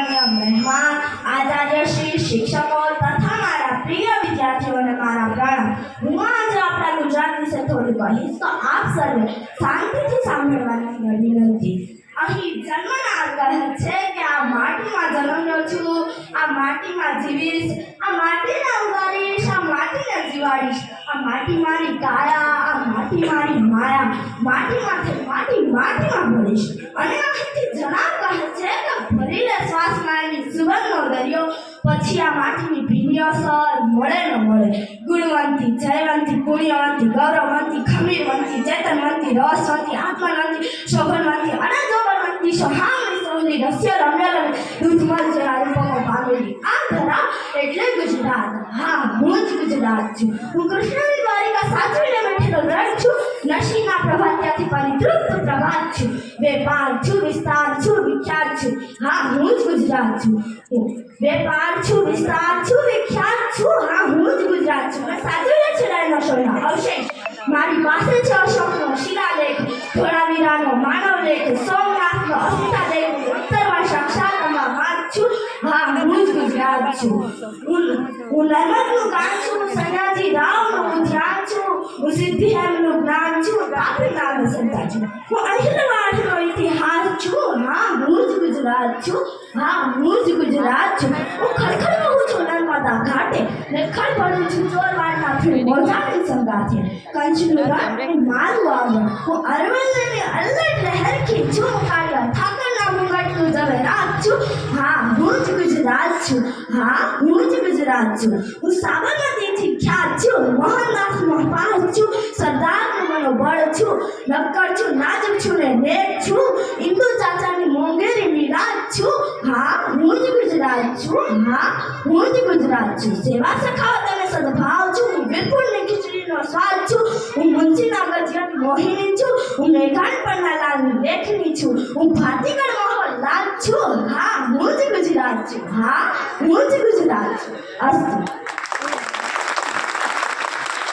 માનનીય મહેમાન આચાર્ય શ્રી શિક્ષકો, તથા મારા પ્રિય વિદ્યાર્થીઓને મારા પ્રણામ. હું આજે આપણા ગુજરાત વિશે થોડું કહીશ, તો આપ સર્વે શાંતિથી સાંભળવાની વિનંતી અહીં જન્મના કહે છે કે આ માટીમાં જન્મ્યો છું, આ માટીમાં જીવીશ, આ માટીને ઉગાડીશ, આ માટીને જીવાડીશ. આ માટી મારી કાયા, આ માટી મારી માયા. માટીમાંથી માટી માટીમાં ભરીશ. અને અહીંથી જણાવ કહે છે કે શ્વાસ મારવી સુગંધનો દરિયો, પછી આ માટીની ભીની અસર મળે ન મળે. ગુણવંતી, જયવંતી, પુણ્યવંતી, ગૌરવવંતી, ખમીરવંતી, ચેતનવંતી રસવંતી આત્માનંતી શોભનવંતી અને જોગનવંતી સહામણી સૌની રસ્ય રમ્ય અને દૂધમાં જેવા રૂપકો પામેલી. આ ધરા એટલે ગુજરાત. હા, હું જ ગુજરાત છું. હું કૃષ્ણની દ્વારિકા સાચવીને બેઠેલો દ્રઢ છું. નશીના પરિતૃપ્ત છું વેપાર છું, વિસ્તાર છું, વિખ્યાત છું. હા, હું જ ગુજરાત છું. વેપાર છું, વિસ્તાર છું, વિખ્યાત છું. હા, હું જ ગુજરાત છું. મેં સાચવ્યા છે ડાયનોસોરના? અવશેષ મારી પાસે છે અશોકનો શિલાલેખ, ધોળાવીરાનો, માનવલેખ, સોમનાથનો, અસ્મિતાલેખ ઉત્તરમાં સાક્ષાતમાં હા ગુજરાત છું. સયાજી છું હું સિદ્ધિ એમનું જ્ઞાન છું તાપી નામ સંતા છું હું અહિલવાડનો ઇતિહાસ છું હા હું જ ગુજરાત છું. હા હું જ ગુજરાત છું. હું ખરેખર રહું છું નર્મદા ઘાટે. ને ખડભડું છું ચોરવાડના ફીણ મોજાની સંગાથે. કંચનું રણ મારું આગળ. હું અરવલ્લીની અલ્લડ લહેરખી છું. કાર્ય ઠાકરના મુગટનું ઝવેરાત છું. હા હું જ ગુજરાત છું. હા હું જ ગુજરાત છું. હું સાબરમતીથી ખ્યાત નક્કર છું નાજુક છું ને નેક છું ઇન્દુ ચાચાની મોંઘેરી મિરાજ છું હા, હું જ ગુજરાત છું. હા, હું જ ગુજરાત છું. સેવા સખાવત અને સદભાવ છું. હું વીરપુરની ખીચડીનો સ્વાદ છું. હું મુંશીના ગજિયાની મોહિની છું. હું મેઘાણ પરના લાલની લેખની છું. હું ભાતીગળ મોહન લાલ છું. હા, હું જ ગુજરાત છું. હા, હું જ ગુજરાત છું. અસ્તુ.